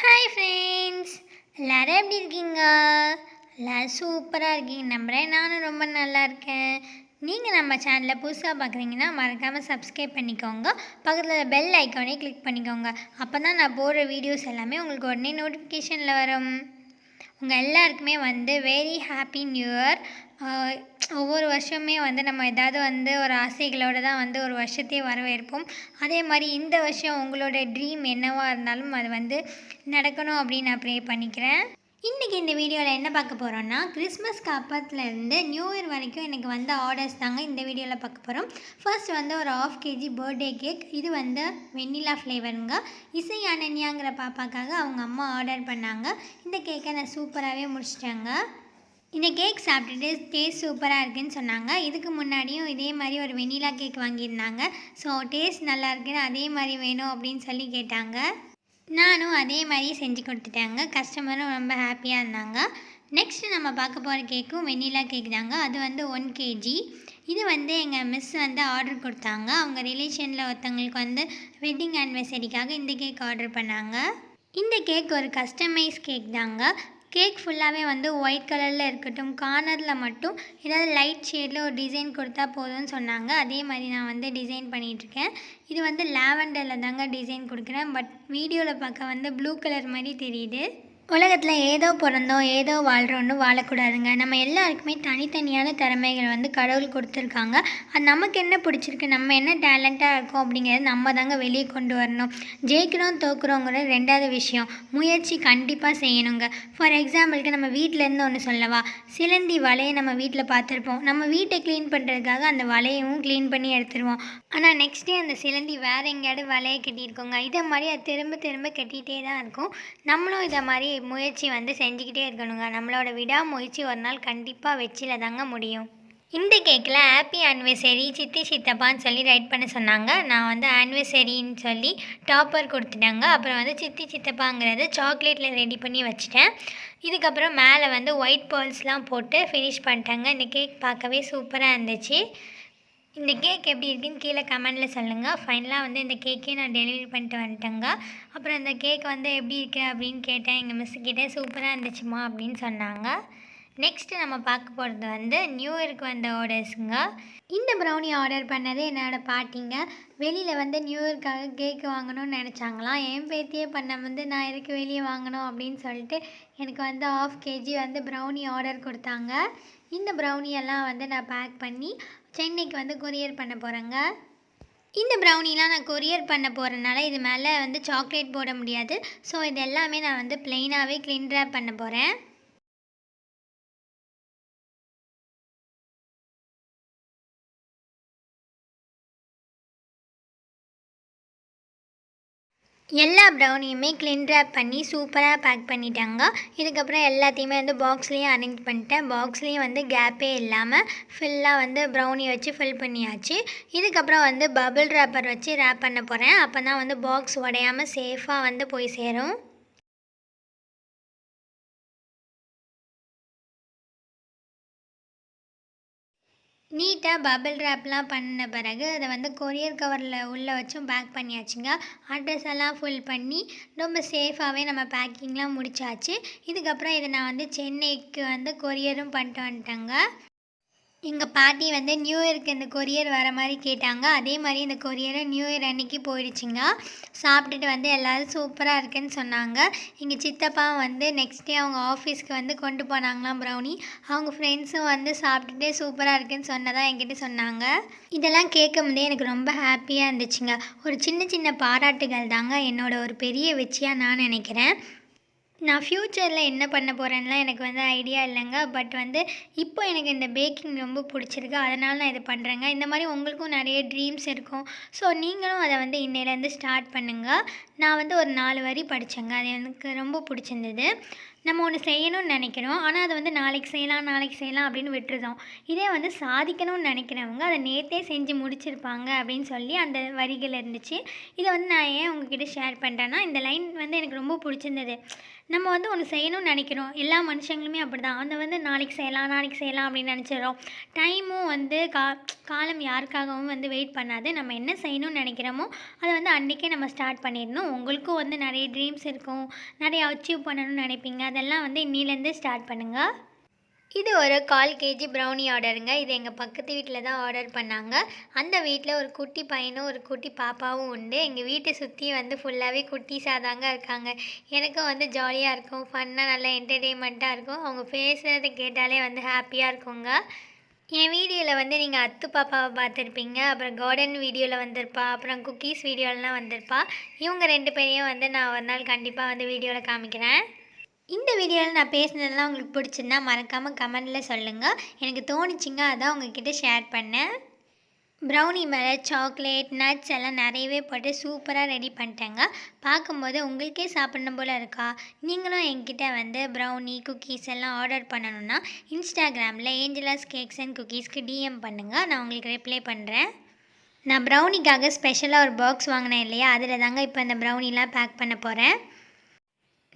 Hi friends எல்லோரும் எப்படி இருக்கீங்க? எல்லோரும் சூப்பராக இருக்கீங்க. நம்புகிறேன் நானும் ரொம்ப நல்லா இருக்கேன். நீங்கள் நம்ம சேனலில் புதுசாக பார்க்குறீங்கன்னா மறக்காமல் சப்ஸ்கிரைப் பண்ணிக்கோங்க. பக்கத்தில் பெல் ஐக்கானே கிளிக் பண்ணிக்கோங்க. அப்போ தான் நான் போடுற வீடியோஸ் எல்லாமே உங்களுக்கு உடனே நோட்டிஃபிகேஷனில் வரும். உங்கள் எல்லாருக்குமே வந்து வெரி ஹாப்பி நியூ இயர் ஒவ்வொரு வருஷமே வந்து நம்ம ஏதாவது வந்து ஒரு ஆசைகளோடு தான் வந்து ஒரு வருஷத்தையே வரவேற்போம். அதே மாதிரி இந்த வருஷம் உங்களோட ட்ரீம் என்னவாக இருந்தாலும் அது வந்து நடக்கணும் அப்படின்னு நான் ப்ரே பண்ணிக்கிறேன். இன்றைக்கி இந்த வீடியோவில் என்ன பார்க்க போகிறோன்னா கிறிஸ்மஸ்க்கு அப்பத்துலேருந்து நியூ இயர் வரைக்கும் எனக்கு வந்த ஆர்டர்ஸ் தாங்க இந்த வீடியோவில் பார்க்க போகிறோம் ஃபர்ஸ்ட் வந்து ஒரு ஆஃப் கேஜி பர்த்டே கேக் இது வந்து வெண்ணிலா ஃப்ளேவருங்க இசை அனன்யாங்கிற பாப்பாக்காக அவங்க அம்மா ஆர்டர் பண்ணாங்க. இந்த கேக்கை நான் சூப்பராகவே முடிச்சிட்டேங்க. இந்த கேக் சாப்பிட்டுட்டு டேஸ்ட் சூப்பராக இருக்குன்னு சொன்னாங்க. இதுக்கு முன்னாடியும் இதே மாதிரி ஒரு வெனிலா கேக் வாங்கியிருந்தாங்க. ஸோ டேஸ்ட் நல்லா இருக்குன்னு அதே மாதிரி வேணும் அப்படின்னு சொல்லி கேட்டாங்க. நானும் அதே மாதிரியே செஞ்சு கொடுத்துட்டாங்க. கஸ்டமரும் ரொம்ப ஹாப்பியாக இருந்தாங்க. நெக்ஸ்ட்டு நம்ம பார்க்க போகிற கேக்கும் வெனிலா கேக் தாங்க. அது வந்து ஒன் கேஜி இது வந்து எங்கள் மிஸ் வந்து ஆர்டர் கொடுத்தாங்க. அவங்க ரிலேஷனில் ஒருத்தவங்களுக்கு வந்து வெட்டிங் ஆனிவர்சரிக்காக இந்த கேக் ஆர்டர் பண்ணாங்க. இந்த கேக் ஒரு கஸ்டமைஸ் கேக் தாங்க. கேக் ஃபுல்லாகவே வந்து ஒயிட் கலரில் இருக்கட்டும் கார்னரில் மட்டும் ஏதாவது லைட் ஷேடில் ஒரு டிசைன் கொடுத்தா போதும்னு சொன்னாங்க. அதே மாதிரி நான் வந்து டிசைன் பண்ணிகிட்ருக்கேன் இது வந்து லாவெண்டரில் தாங்க டிசைன் கொடுக்குறேன். பட் வீடியோவில் பார்க்க வந்து ப்ளூ கலர் மாதிரி தெரியுது. உலகத்தில் ஏதோ பிறந்தோம் ஏதோ வாழ்கிறோன்னு வாழக்கூடாதுங்க. நம்ம எல்லாருக்குமே தனித்தனியான திறமைகள் வந்து கடவுள் கொடுத்துருக்காங்க. அது நமக்கு என்ன பிடிச்சிருக்கு நம்ம என்ன டேலண்ட்டாக இருக்கோம் அப்படிங்கிறத நம்ம தாங்க வெளியே கொண்டு வரணும். ஜெயிக்கிறோம் தோக்குறோங்கிறது ரெண்டாவது விஷயம். முயற்சி கண்டிப்பாக செய்யணுங்க. ஃபார் எக்ஸாம்பிளுக்கு நம்ம வீட்டிலேருந்து ஒன்று சொல்லவா? சிலந்தி வலையை நம்ம வீட்டில் பார்த்துருப்போம். நம்ம வீட்டை க்ளீன் பண்ணுறதுக்காக அந்த வலையவும் க்ளீன் பண்ணி எடுத்துருவோம். ஆனால் நெக்ஸ்ட் டே அந்த சிலந்தி வேறு எங்கேயாவது வலையை கட்டியிருக்கோங்க. இதை மாதிரி அது திரும்ப திரும்ப கட்டிகிட்டே தான் இருக்கும். நம்மளும் இதை மாதிரி முயற்சி வந்து செஞ்சுக்கிட்டே இருக்கணுங்க. நம்மளோட விடாமுயற்சி ஒரு நாள் கண்டிப்பாக வெற்றியில் தாங்க முடியும். இந்த கேக்கில் ஹாப்பி ஆனிவர்சரி சித்தி சித்தப்பான்னு சொல்லி ரைட் பண்ண சொன்னாங்க. நான் வந்து ஆனிவர்சரின்னு சொல்லி டாப்பர் கொடுத்துட்டாங்க. அப்புறம் வந்து சித்தி சித்தப்பாங்கிறது சாக்லேட்டில் ரெடி பண்ணி வச்சுட்டேன். இதுக்கப்புறம் மேலே வந்து ஒயிட் பேர்ல்ஸ்லாம் போட்டு ஃபினிஷ் பண்ணிட்டாங்க. இந்த கேக் பார்க்கவே சூப்பராக இருந்துச்சு. இந்த கேக் எப்படி இருக்குன்னு கீழே கமெண்டில் சொல்லுங்கள் ஃபைனலாக வந்து இந்த கேக்கே நான் டெலிவரி பண்ணிட்டு வந்துட்டேங்க. அப்புறம் இந்த கேக் வந்து எப்படி இருக்குது அப்படின்னு கேட்டேன். எங்கள் மிஸ்ஸு கிட்டே சூப்பராக இருந்துச்சுமா அப்படின்னு சொன்னாங்க. நெக்ஸ்ட்டு நம்ம பார்க்க போகிறது வந்து நியூ இயருக்கு வந்த ஆர்டர்ஸுங்க இந்த ப்ரௌனி ஆர்டர் பண்ணது என்னோடய பாட்டிங்க. வெளியில் வந்து நியூ இயர்க்காக கேக்கு வாங்கணும்னு நினச்சாங்களாம் என் பேத்தியே பண்ண வந்து நான் எதுக்கு வெளியே வாங்கணும் அப்படின்னு சொல்லிட்டு எனக்கு வந்து ஆஃப் கேஜி வந்து ப்ரௌனி ஆர்டர் கொடுத்தாங்க. இந்த ப்ரௌனியெல்லாம் வந்து நான் பேக் பண்ணி சென்னைக்கு வந்து கொரியர் பண்ண போகிறேங்க இந்த ப்ரௌனிலாம் நான் கொரியர் பண்ண போகிறனால இது மேலே வந்து சாக்லேட் போட முடியாது. ஸோ இது எல்லாமே நான் வந்து ப்ளெயினாகவே க்ளீன் ரேப் பண்ண போகிறேன் எல்லா ப்ரௌனியுமே க்ளீன் ரேப் பண்ணி சூப்பராக பேக் பண்ணிட்டாங்க. இதுக்கப்புறம் எல்லாத்தையுமே வந்து பாக்ஸ்லேயும் அரேஞ்ச் பண்ணிட்டேன். பாக்ஸ்லேயும் வந்து கேப்பே இல்லாமல் ஃபுல்லாக வந்து ப்ரௌனி வச்சு ஃபில் பண்ணியாச்சு. இதுக்கப்புறம் வந்து பபிள் ரேப்பர் வச்சு ரேப் பண்ண போகிறேன் அப்போ தான் வந்து பாக்ஸ் உடையாமல் சேஃபாக வந்து போய் சேரும். நீட்டாக பபிள் ரேப்லாம் பண்ண பிறகு அதை வந்து கொரியர் கவரில் உள்ளே வச்சும் பேக் பண்ணியாச்சுங்க. அட்ரஸ் எல்லாம் ஃபுல் பண்ணி ரொம்ப சேஃபாகவே நம்ம பேக்கிங்லாம் முடிச்சாச்சு. இதுக்கப்புறம் இதை நான் வந்து சென்னைக்கு வந்து கொரியரும் பண்ணிட்டு வந்துட்டேங்க. எங்கள் பாட்டி வந்து நியூ இயருக்கு இந்த கொரியர் வர மாதிரி கேட்டாங்க. அதே மாதிரி இந்த கொரியரை நியூ இயர் அன்னைக்கு போயிடுச்சுங்க. சாப்பிட்டுட்டு வந்து எல்லோரும் சூப்பராக இருக்குன்னு சொன்னாங்க. எங்கள் சித்தப்பா வந்து நெக்ஸ்ட் டே அவங்க ஆஃபீஸ்க்கு வந்து கொண்டு போனாங்களாம் ப்ரௌனி அவங்க ஃப்ரெண்ட்ஸும் வந்து சாப்பிட்டுட்டே சூப்பராக இருக்குன்னு சொன்னதாக என்கிட்ட சொன்னாங்க. இதெல்லாம் கேட்கும் போதே எனக்கு ரொம்ப ஹாப்பியாக இருந்துச்சுங்க. ஒரு சின்ன சின்ன பாராட்டுகள் தாங்க என்னோட ஒரு பெரிய வெற்றியாக நான் நினைக்கிறேன். நான் ஃப்யூச்சரில் என்ன பண்ண போகிறேன்லாம் எனக்கு வந்து ஐடியா இல்லைங்க. பட் வந்து இப்போ எனக்கு இந்த பேக்கிங் ரொம்ப பிடிச்சிருக்கு. அதனால் நான் இதை பண்ணுறேங்க இந்த மாதிரி உங்களுக்கும் நிறைய ட்ரீம்ஸ் இருக்கும். ஸோ நீங்களும் அதை வந்து இன்னையிலேருந்து ஸ்டார்ட் பண்ணுங்கள் நான் வந்து ஒரு நாலு வரி படித்தேங்க அது எனக்கு ரொம்ப பிடிச்சிருந்தது. நம்ம ஒன்று செய்யணும்னு நினைக்கிறோம். ஆனால் அதை வந்து நாளைக்கு செய்யலாம் நாளைக்கு செய்யலாம் அப்படின்னு விட்டுருதோம். இதே வந்து சாதிக்கணும்னு நினைக்கிறவங்க அதை நேற்றே செஞ்சு முடிச்சிருப்பாங்க அப்படின்னு சொல்லி அந்த வரிகள் இருந்துச்சு. இதை வந்து நான் ஏன் உங்ககிட்ட ஷேர் பண்ணுறேன்னா இந்த லைன் வந்து எனக்கு ரொம்ப பிடிச்சிருந்தது. நம்ம வந்து ஒன்று செய்யணும்னு நினைக்கிறோம். எல்லா மனுஷங்களுமே அப்படி தான் அதை வந்து நாளைக்கு செய்யலாம் நாளைக்கு செய்யலாம் அப்படின்னு நினச்சிடறோம். டைமும் வந்து கா காலம் யாருக்காகவும் வந்து வெயிட் பண்ணாது. நம்ம என்ன செய்யணும்னு நினைக்கிறோமோ அதை வந்து அன்றைக்கே நம்ம ஸ்டார்ட் பண்ணிடணும். உங்களுக்கும் வந்து நிறைய ட்ரீம்ஸ் இருக்கும். நிறைய அச்சீவ் பண்ணணும்னு நினைப்பீங்க. அதெல்லாம் வந்து இன்னிலேருந்து ஸ்டார்ட் பண்ணுங்கள் இது ஒரு கால் கேஜி ப்ரௌனி ஆர்டருங்க. இது எங்கள் பக்கத்து வீட்டில் தான் ஆர்டர் பண்ணாங்க. அந்த வீட்டில் ஒரு குட்டி பையனும் ஒரு குட்டி பாப்பாவும் உண்டு. எங்கள் வீட்டை சுற்றி வந்து ஃபுல்லாகவே குட்டிஸாக தாங்க இருக்காங்க. எனக்கும் வந்து ஜாலியாக இருக்கும். ஃபன்னாக நல்லா என்டர்டெயின்மெண்ட்டாக இருக்கும். அவங்க பேசுகிறத கேட்டாலே வந்து ஹாப்பியாக இருக்குங்க. என் வீடியோவில் வந்து நீங்கள் அத்து பாப்பாவை பார்த்துருப்பீங்க. அப்புறம் கார்டன் வீடியோவில் வந்திருப்பா. அப்புறம் குக்கீஸ் வீடியோலலாம் வந்திருப்பா. இவங்க ரெண்டு பேரையும் வந்து நான் ஒரு நாள் கண்டிப்பாக வந்து வீடியோவில் காமிக்கிறேன். இந்த வீடியோவில் நான் பேசினதெல்லாம் உங்களுக்கு பிடிச்சிருந்தா மறக்காமல் கமெண்டில் சொல்லுங்கள் எனக்கு தோணுச்சிங்க அதான் உங்ககிட்ட ஷேர் பண்ணேன். ப்ரௌனி மேலே சாக்லேட் நட்ஸ் எல்லாம் நிறையவே போட்டு சூப்பராக ரெடி பண்ணிட்டேங்க. பார்க்கும்போது உங்களுக்கே சாப்பிடணும் போல் இருக்கா? நீங்களும் என்கிட்ட வந்து ப்ரௌனி குக்கீஸ் எல்லாம் ஆர்டர் பண்ணணுன்னா இன்ஸ்டாகிராமில் ஏஞ்சலாஸ் கேக்ஸ் அண்ட் குக்கீஸ்க்கு டிஎம் பண்ணுங்கள் நான் உங்களுக்கு ரிப்ளை பண்ணுறேன் நான் ப்ரௌனிக்காக ஸ்பெஷலாக ஒரு பாக்ஸ் வாங்கினேன் இல்லையா? அதில் தாங்க இப்போ இந்த ப்ரௌனிலாம் பேக் பண்ண போகிறேன்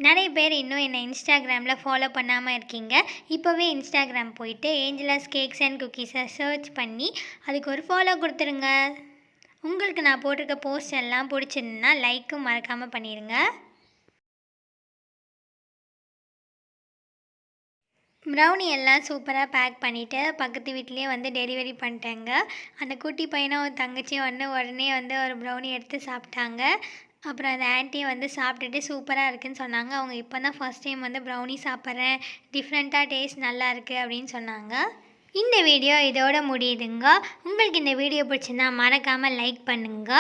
நிறைய பேர் இன்னும் என்னை இன்ஸ்டாகிராமில் ஃபாலோ பண்ணாமல் இருக்கீங்க. இப்போவே இன்ஸ்டாகிராம் போயிட்டு ஏஞ்சலாஸ் கேக்ஸ் அண்ட் குக்கீஸை சர்ச் பண்ணி அதுக்கு ஒரு ஃபாலோ கொடுத்துருங்க. உங்களுக்கு நான் போட்டிருக்க போஸ்ட் எல்லாம் பிடிச்சிருந்தா லைக்கும் மறக்காமல் பண்ணிடுங்க ப்ரௌனி எல்லாம் சூப்பராக பேக் பண்ணிவிட்டு பக்கத்து வீட்லேயே வந்து டெலிவரி பண்ணிட்டேங்க. அந்த குட்டி பையனும் தங்கச்சியும் வந்து உடனே வந்து ஒரு ப்ரௌனி எடுத்து சாப்பிட்டாங்க. அப்புறம் அந்த ஆன்ட்டியும் வந்து சாப்பிட்டுட்டு சூப்பராக இருக்குன்னு சொன்னாங்க. அவங்க இப்போ தான் ஃபஸ்ட் டைம் வந்து ப்ரௌனி சாப்பிட்றேன். டிஃப்ரெண்ட்டாக டேஸ்ட் நல்லா இருக்குது அப்படின்னு சொன்னாங்க. இந்த வீடியோ இதோட முடியுதுங்க. உங்களுக்கு இந்த வீடியோ பிடிச்சிருந்தா மறக்காமல் லைக் பண்ணுங்க.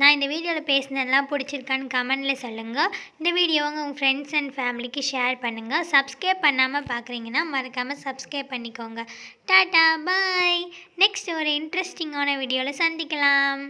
நான் இந்த வீடியோவில் பேசினதெல்லாம் பிடிச்சிருக்கான்னு கமெண்டில் சொல்லுங்கள் இந்த வீடியோவை உங்கள் ஃப்ரெண்ட்ஸ் அண்ட் ஃபேமிலிக்கு ஷேர் பண்ணுங்கள் சப்ஸ்கிரைப் பண்ணாமல் பார்க்குறீங்கன்னா மறக்காமல் சப்ஸ்கிரைப் பண்ணிக்கோங்க. டாட்டா பாய் நெக்ஸ்ட் ஒரு இன்ட்ரெஸ்டிங்கான வீடியோவில் சந்திக்கலாம்.